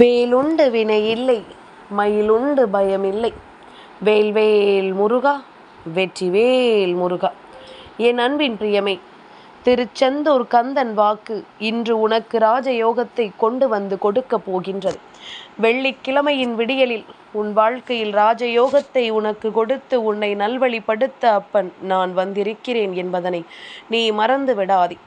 வேலுண்டு வினை இல்லை மயிலுண்டு பயம் இல்லை. வேல்வேல் முருகா வெற்றிவேல் முருகா. என் அன்பின் பிரியமே திருச்செந்தூர் கந்தன் வாக்கு இன்று உனக்கு ராஜயோகத்தை கொண்டு வந்து கொடுக்கப் போகின்றது. வெள்ளிக்கிழமையின் விடியலில் உன் வாழ்க்கையில் ராஜயோகத்தை உனக்கு கொடுத்து உன்னை நல்வழிப்படுத்த அப்பன் நான் வந்திருக்கிறேன் என்பதனை நீ மறந்து விடாதே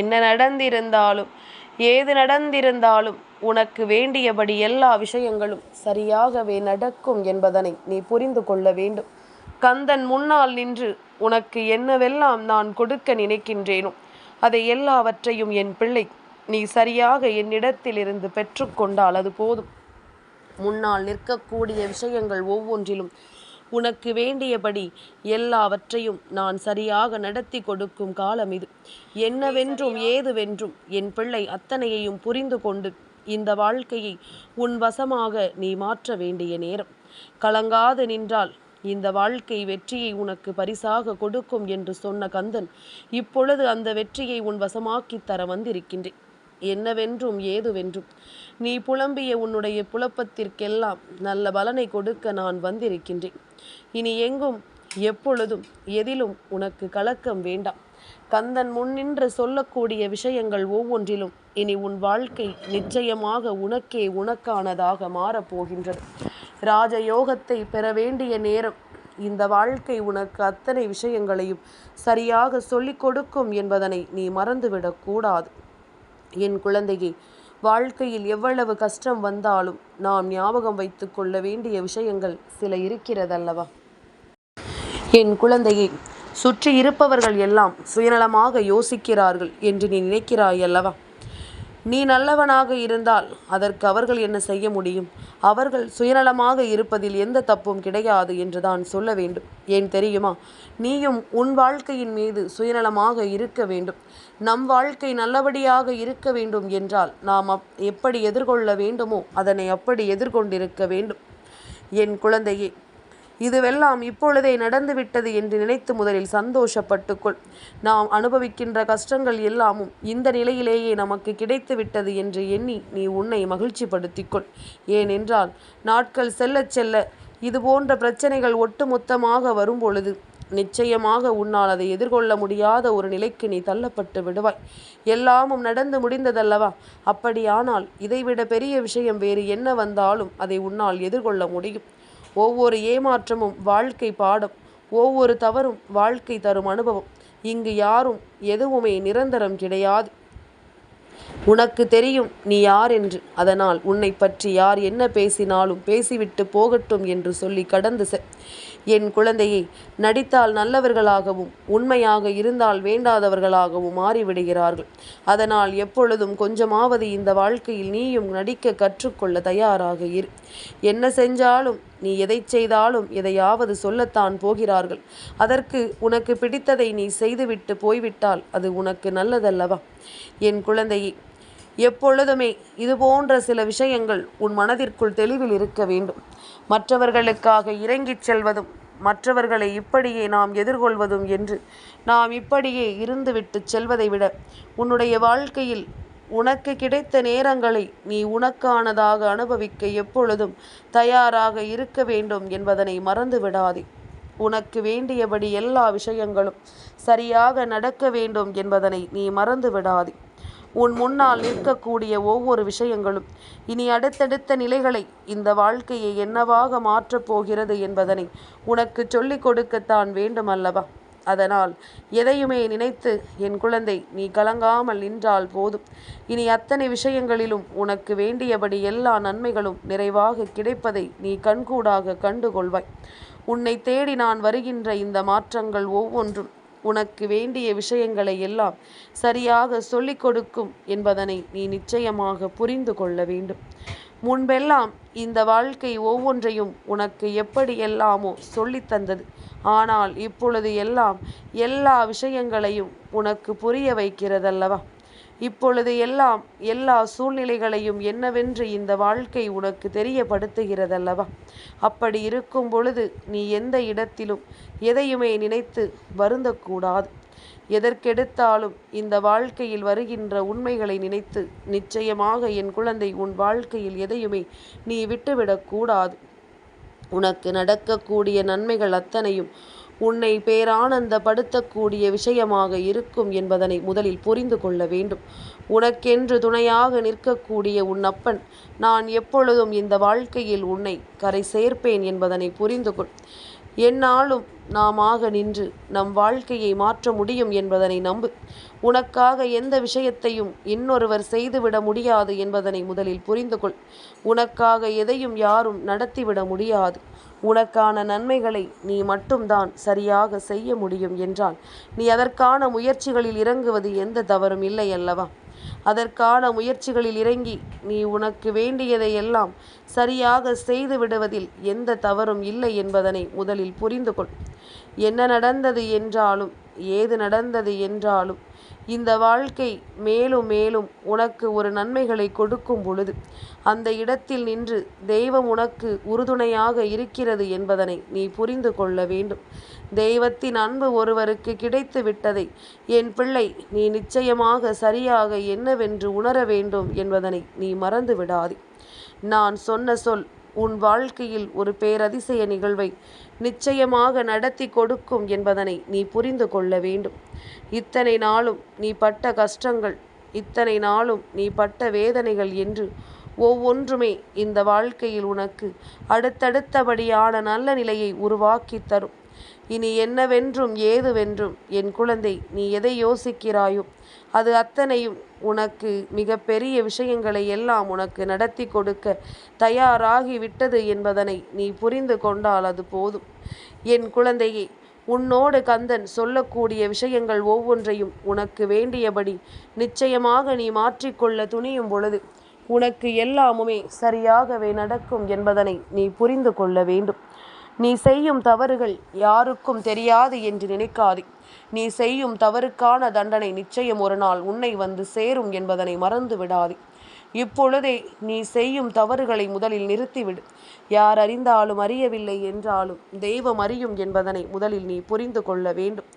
என்ன நடந்திருந்தாலும் ஏது நடந்திருந்தாலும் உனக்கு வேண்டியபடி எல்லா விஷயங்களும் சரியாகவே நடக்கும் என்பதனை நீ புரிந்து கொள்ள வேண்டும். கந்தன் முன்னால் நின்று உனக்கு என்னவெல்லாம் நான் கொடுக்க நினைக்கின்றேனோ அதை எல்லாவற்றையும் என் பிள்ளை நீ சரியாக என்னிடத்திலிருந்து பெற்றுக்கொண்டால் அது போதும். முன்னால் நிற்கக்கூடிய விஷயங்கள் ஒவ்வொன்றிலும் உனக்கு வேண்டியபடி எல்லாவற்றையும் நான் சரியாக நடத்தி கொடுக்கும் காலம் இது. என்னவென்றும் ஏதுவென்றும் என் பிள்ளை அத்தனையையும் புரிந்து கொண்டு இந்த வாழ்க்கையை உன் வசமாக நீ மாற்ற வேண்டிய நேரம். கலங்காது நின்றால் இந்த வாழ்க்கை வெற்றியை உனக்கு பரிசாக கொடுக்கும் என்று சொன்ன கந்தன் இப்பொழுது அந்த வெற்றியை உன் வசமாக்கி தர வந்திருக்கின்றேன். என்னவென்றும் ஏதுவென்றும். நீ புலம்பிய உன்னுடைய புலப்பத்திற்கெல்லாம் நல்ல பலனை கொடுக்க நான் வந்திருக்கின்றேன். இனி எங்கும் எப்பொழுதும் எதிலும் உனக்கு கலக்கம் வேண்டாம். கந்தன் முன்னின்று சொல்லக்கூடிய விஷயங்கள் ஒவ்வொன்றிலும் இனி உன் வாழ்க்கை நிச்சயமாக உனக்கே உனக்கானதாக மாறப்போகின்றது ராஜயோகத்தை பெற வேண்டிய நேரம் இந்த வாழ்க்கை உனக்கு அத்தனை விஷயங்களையும் சரியாக சொல்லிக் கொடுக்கும் என்பதனை நீ மறந்துவிடக்கூடாது என் குழந்தையே வாழ்க்கையில் எவ்வளவு கஷ்டம் வந்தாலும் நாம் ஞாபகம் வைத்து கொள்ள வேண்டிய விஷயங்கள் சில இருக்கிறதல்லவா? என் குழந்தையை சுற்றி இருப்பவர்கள் எல்லாம் சுயநலமாக யோசிக்கிறார்கள் என்று நீ நினைக்கிறாய் அல்லவா? நீ நல்லவனாக இருந்தால் அதற்கு அவர்கள் என்ன செய்ய முடியும்? அவர்கள் சுயநலமாக இருப்பதில் எந்த தப்பும் கிடையாது என்று தான் சொல்ல வேண்டும். ஏன் தெரியுமா? நீயும் உன் வாழ்க்கையின் மீது சுயநலமாக இருக்க வேண்டும். நம் வாழ்க்கை நல்லபடியாக இருக்க வேண்டும் என்றால் நாம் அப் எப்படி எதிர்கொள்ள வேண்டுமோ அதனை அப்படி எதிர்கொண்டிருக்க வேண்டும். என் குழந்தையே இதுவெல்லாம் இப்பொழுதே நடந்துவிட்டது என்று நினைத்து முதலில் சந்தோஷப்பட்டுக்கொள். நாம் அனுபவிக்கின்ற கஷ்டங்கள் எல்லாமும் இந்த நிலையிலேயே நமக்கு கிடைத்து விட்டது என்று எண்ணி நீ உன்னை மகிழ்ச்சிப்படுத்திக்கொள். ஏனென்றால் நாட்கள் செல்ல செல்ல இது போன்ற பிரச்சனைகள் ஒட்டுமொத்தமாக வரும்பொழுது நிச்சயமாக உன்னால் அதை எதிர்கொள்ள முடியாத ஒரு நிலைக்கு நீ தள்ளப்பட்டு விடுவாய். எல்லாமும் நடந்து முடிந்ததல்லவா? அப்படியானால் இதைவிட பெரிய விஷயம் வேறு என்ன வந்தாலும் அதை உன்னால் எதிர்கொள்ள முடியும். ஒவ்வொரு ஏமாற்றமும் வாழ்க்கை பாடம் ஒவ்வொரு தவறும் வாழ்க்கை தரும் அனுபவம். இங்கு யாரும் எதுவுமே நிரந்தரம் கிடையாது. உனக்கு தெரியும் நீ யார் என்று. அதனால் உன்னை பற்றி யார் என்ன பேசினாலும் பேசிவிட்டு போகட்டும் என்று சொல்லி கடந்து செ. என் குழந்தையை நடித்தால் நல்லவர்களாகவும் உண்மையாக இருந்தால் வேண்டாதவர்களாகவும் மாறிவிடுகிறார்கள். அதனால் எப்பொழுதும் கொஞ்சமாவது இந்த வாழ்க்கையில் நீயும் நடிக்க கற்றுக்கொள்ள தயாராக இரு. என்ன செஞ்சாலும் நீ எதை செய்தாலும் எதையாவது சொல்லத்தான் போகிறார்கள். அதற்கு உனக்கு பிடித்ததை நீ செய்துவிட்டு போய்விட்டால் அது உனக்கு நல்லதல்லவா? என் குழந்தையை எப்பொழுதுமே இது போன்ற சில விஷயங்கள் உன் மனதிற்குள் தெளிவில் இருக்க வேண்டும். மற்றவர்களுக்காக இறங்கிச் செல்வதும் மற்றவர்களை இப்படியே நாம் எதிர்கொள்வதும் என்று நாம் இப்படியே இருந்துவிட்டு செல்வதை விட உன்னுடைய வாழ்க்கையில் உனக்கு கிடைத்த நேரங்களை நீ உனக்கானதாக அனுபவிக்க எப்பொழுதும் தயாராக இருக்க வேண்டும் என்பதனை மறந்து விடாதே. உனக்கு வேண்டியபடி எல்லா விஷயங்களும் சரியாக நடக்க வேண்டும் என்பதனை நீ மறந்து விடாதே. உன் முன்னால் நிற்கக்கூடிய ஒவ்வொரு விஷயங்களும் இனி அடுத்தடுத்த நிலைகளை இந்த வாழ்க்கையை என்னவாக மாற்றப் போகிறது என்பதனை உனக்கு சொல்லிக் கொடுக்கத்தான் வேண்டும் அல்லவா அதனால் எதையுமே நினைத்து என் குழந்தை நீ கலங்காமல் நின்றால் போதும். இனி அத்தனை விஷயங்களிலும் உனக்கு வேண்டியபடி எல்லா நன்மைகளும் நிறைவாக கிடைப்பதை நீ கண்கூடாக கண்டுகொள்வாய். உன்னை தேடி நான் வருகின்ற இந்த மாற்றங்கள் ஒவ்வொன்றும் உனக்கு வேண்டிய விஷயங்களை எல்லாம் சரியாக சொல்லிக் கொடுக்கும் என்பதனை நீ நிச்சயமாக புரிந்து கொள்ள வேண்டும். முன்பெல்லாம் இந்த வாழ்க்கை ஒவ்வொன்றையும் உனக்கு எப்படியெல்லாமோ சொல்லித்தந்தது ஆனால் இப்பொழுது எல்லாம் எல்லா விஷயங்களையும் உனக்கு புரிய வைக்கிறதல்லவா? இப்பொழுது எல்லாம் எல்லா சூழ்நிலைகளையும் என்னவென்று இந்த வாழ்க்கை உனக்கு தெரியப்படுத்துகிறதல்லவா? அப்படி இருக்கும் பொழுது நீ எந்த இடத்திலும் எதையுமே நினைத்து வருந்தக்கூடாது. எதற்கெடுத்தாலும் இந்த வாழ்க்கையில் வருகின்ற உண்மைகளை நினைத்து நிச்சயமாக என் குழந்தை உன் வாழ்க்கையில் எதையுமே நீ விட்டுவிடக்கூடாது உனக்கு நடக்கக்கூடிய நன்மைகள் அத்தனையும் உன்னை பேரானந்தப்படுத்தக்கூடிய விஷயமாக இருக்கும் என்பதனை முதலில் புரிந்து கொள்ள வேண்டும். உனக்கென்று துணையாக நிற்கக்கூடிய உன் அப்பன் நான் எப்பொழுதும் இந்த வாழ்க்கையில் உன்னை கரை சேர்ப்பேன் என்பதனை புரிந்து கொள். என்னாலும் நாமாக நின்று நம் வாழ்க்கையை மாற்ற முடியும் என்பதனை நம்பு. உனக்காக எந்த விஷயத்தையும் இன்னொருவர் செய்துவிட முடியாது என்பதனை முதலில் புரிந்து கொள். உனக்காக எதையும் யாரும் நடத்திவிட முடியாது. உனக்கான நன்மைகளை நீ மட்டும்தான் சரியாக செய்ய முடியும் என்றால் நீ அதற்கான முயற்சிகளில் இறங்குவது எந்த தவறும் இல்லை அல்லவா? அதற்கான முயற்சிகளில் இறங்கி நீ உனக்கு வேண்டியதை எல்லாம் சரியாக செய்து விடுவதில் எந்த தவறும் இல்லை என்பதனை முதலில் புரிந்து கொள். என்ன நடந்தது என்றாலும் ஏது நடந்தது என்றாலும் இந்த வாழ்க்கை மேலும் மேலும் உனக்கு ஒரு நன்மைகளை கொடுக்கும் பொழுது அந்த இடத்தில் நின்று தெய்வம் உனக்கு உறுதுணையாக இருக்கிறது என்பதனை நீ புரிந்து கொள்ள வேண்டும். தெய்வத்தின் அன்பு ஒருவருக்கு கிடைத்து விட்டதை. என் பிள்ளை நீ நிச்சயமாக சரியாக என்னவென்று உணர வேண்டும் என்பதனை நீ மறந்து விடாதே. நான் சொன்ன சொல் உன் வாழ்க்கையில் ஒரு பேரதிசய நிகழ்வை நிச்சயமாக நடத்தி கொடுக்கும் என்பதனை நீ புரிந்து கொள்ள வேண்டும். இத்தனை நாளும் நீ பட்ட கஷ்டங்கள் இத்தனை நாளும் நீ பட்ட வேதனைகள் என்று ஒவ்வொன்றுமே இந்த வாழ்க்கையில் உனக்கு அடுத்தடுத்தபடியான நல்ல நிலையை உருவாக்கி தரும். இனி என்னவென்றும் ஏதுவென்றும் என் குழந்தை நீ எதை யோசிக்கிறாயோ அது அத்தனையும் உனக்கு மிக பெரிய விஷயங்களை எல்லாம் உனக்கு நடத்தி கொடுக்க தயாராகி விட்டது என்பதனை நீ புரிந்து கொண்டால் அது போதும். என் குழந்தையே உன்னோடு கந்தன் சொல்லக்கூடிய விஷயங்கள் ஒவ்வொன்றையும் உனக்கு வேண்டியபடி நிச்சயமாக நீ மாற்றிக்கொள்ள துணியும் பொழுது உனக்கு எல்லாமுமே சரியாகவே நடக்கும் என்பதனை நீ புரிந்து கொள்ள வேண்டும். நீ செய்யும் தவறுகள் யாருக்கும் தெரியாது என்று நினைக்காதே. நீ செய்யும் தவறுக்கான தண்டனை நிச்சயம் ஒரு நாள் உன்னை வந்து சேரும் என்பதனை மறந்து விடாதே. இப்பொழுதே நீ செய்யும் தவறுகளை முதலில் நிறுத்திவிடு. யார் அறிந்தாலும் அறியவில்லை என்றாலும் தெய்வம் அறியும் என்பதனை முதலில் நீ புரிந்து கொள்ள வேண்டும்.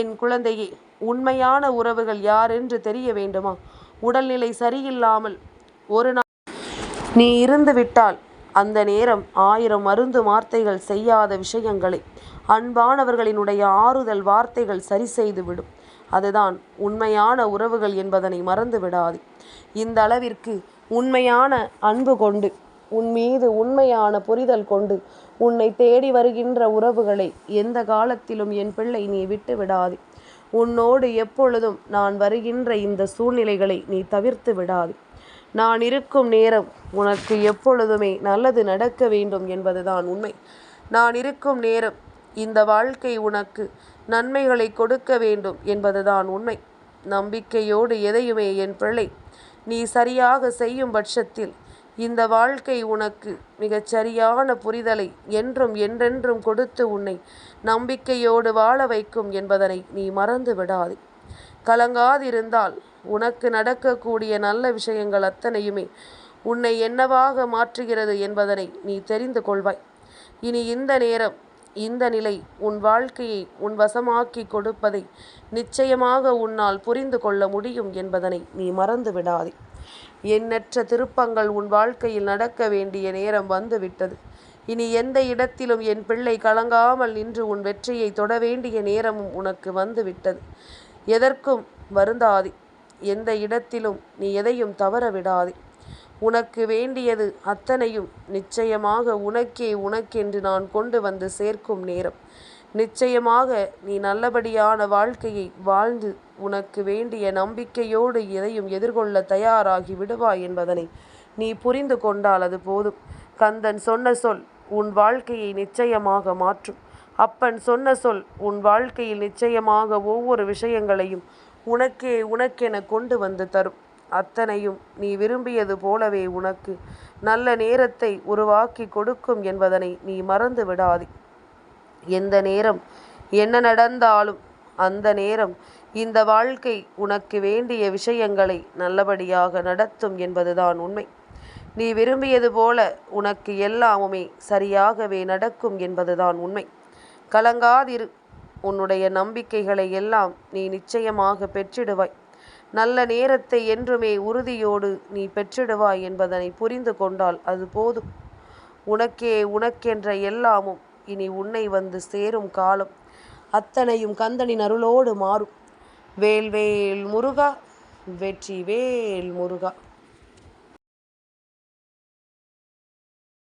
என் குழந்தையே உண்மையான உறவுகள் யாரென்று தெரிய வேண்டுமா? உடல்நிலை சரியில்லாமல் ஒரு நாள் நீ இருந்து விட்டால் அந்த நேரம் ஆயிரம் மருந்து வார்த்தைகள் செய்யாத விஷயங்களை அன்பானவர்களினுடைய ஆறுதல் வார்த்தைகள் சரி செய்துவிடும். அதுதான் உண்மையான உறவுகள் என்பதனை மறந்து விடாது. இந்த அளவிற்கு உண்மையான அன்பு கொண்டு உன் மீது உண்மையான புரிதல் கொண்டு உன்னை தேடி வருகின்ற உறவுகளை எந்த காலத்திலும் என் பிள்ளை நீ விட்டு விடாது. உன்னோடு எப்பொழுதும் நான் வருகின்ற இந்த சூழ்நிலைகளை நீ தவிர்த்து விடாது. நான் இருக்கும் நேரம் உனக்கு எப்பொழுதுமே நல்லது நடக்க வேண்டும் என்பதுதான் உண்மை. நான் இருக்கும் நேரம் இந்த வாழ்க்கை உனக்கு நன்மைகளை கொடுக்க வேண்டும் என்பதுதான் உண்மை. நம்பிக்கையோடு எதையுமே என் பிள்ளை நீ சரியாக செய்யும் பட்சத்தில் இந்த வாழ்க்கை உனக்கு மிகச் சரியான புரிதலை என்றும் என்றென்றும் கொடுத்து உன்னை நம்பிக்கையோடு வாழ வைக்கும் என்பதனை நீ மறந்து விடாதே கலங்காதிருந்தால் உனக்கு நடக்கக்கூடிய நல்ல விஷயங்கள் அத்தனையுமே உன்னை என்னவாக மாற்றுகிறது என்பதனை நீ தெரிந்து கொள்வாய். இனி இந்த நேரம் இந்த நிலை உன் வாழ்க்கையை உன் வசமாக்கி கொடுப்பதை நிச்சயமாக உன்னால் புரிந்து கொள்ள முடியும் என்பதனை நீ மறந்து விடாதே. எண்ணற்ற திருப்பங்கள் உன் வாழ்க்கையில் நடக்க வேண்டிய நேரம் வந்துவிட்டது. இனி எந்த இடத்திலும் என் பிள்ளை கலங்காமல் நின்று உன் வெற்றியை தொட வேண்டிய நேரமும் உனக்கு வந்துவிட்டது. எதற்கும் வருந்தாதே. எந்த இடத்திலும் நீ எதையும் தவற விடாதே. உனக்கு வேண்டியது அத்தனையும் நிச்சயமாக உனக்கே உனக்கென்று நான் கொண்டு வந்து சேர்க்கும் நேரம். நிச்சயமாக நீ நல்லபடியான வாழ்க்கையை வாழ்ந்து உனக்கு வேண்டிய நம்பிக்கையோடு எதையும் எதிர்கொள்ள தயாராகி விடுவாய் என்பதனை நீ புரிந்து கொண்டால் அது போதும். கந்தன் சொன்ன சொல் உன் வாழ்க்கையை நிச்சயமாக மாற்றும். அப்பன் சொன்ன சொல் உன் வாழ்க்கையில் நிச்சயமாக ஒவ்வொரு விஷயங்களையும் உனக்கே உனக்கென கொண்டு வந்து தரும். அத்தனையும் நீ விரும்பியது போலவே உனக்கு. நல்ல நேரத்தை உருவாக்கி கொடுக்கும் என்பதனை நீ மறந்து விடாதே. எந்த நேரம் என்ன நடந்தாலும் அந்த நேரம் இந்த வாழ்க்கை உனக்கு வேண்டிய விஷயங்களை நல்லபடியாக நடத்தும் என்பதுதான் உண்மை. நீ விரும்பியது போல உனக்கு எல்லாமுமே சரியாகவே நடக்கும் என்பதுதான் உண்மை. கலங்காதிரு. உன்னுடைய நம்பிக்கைகளை எல்லாம் நீ நிச்சயமாக பெற்றிடுவாய். நல்ல நேரத்தை என்றுமே உறுதியோடு நீ பெற்றிடுவாய் என்பதனை புரிந்து கொண்டால் அது போதும். உனக்கே உனக்கென்ற எல்லாமும் இனி உன்னை வந்து சேரும் காலம். அத்தனையும் கந்தனின் அருளோடு மாறும். வேல்வேல் வேல் முருகா வெற்றி வேல் முருகா.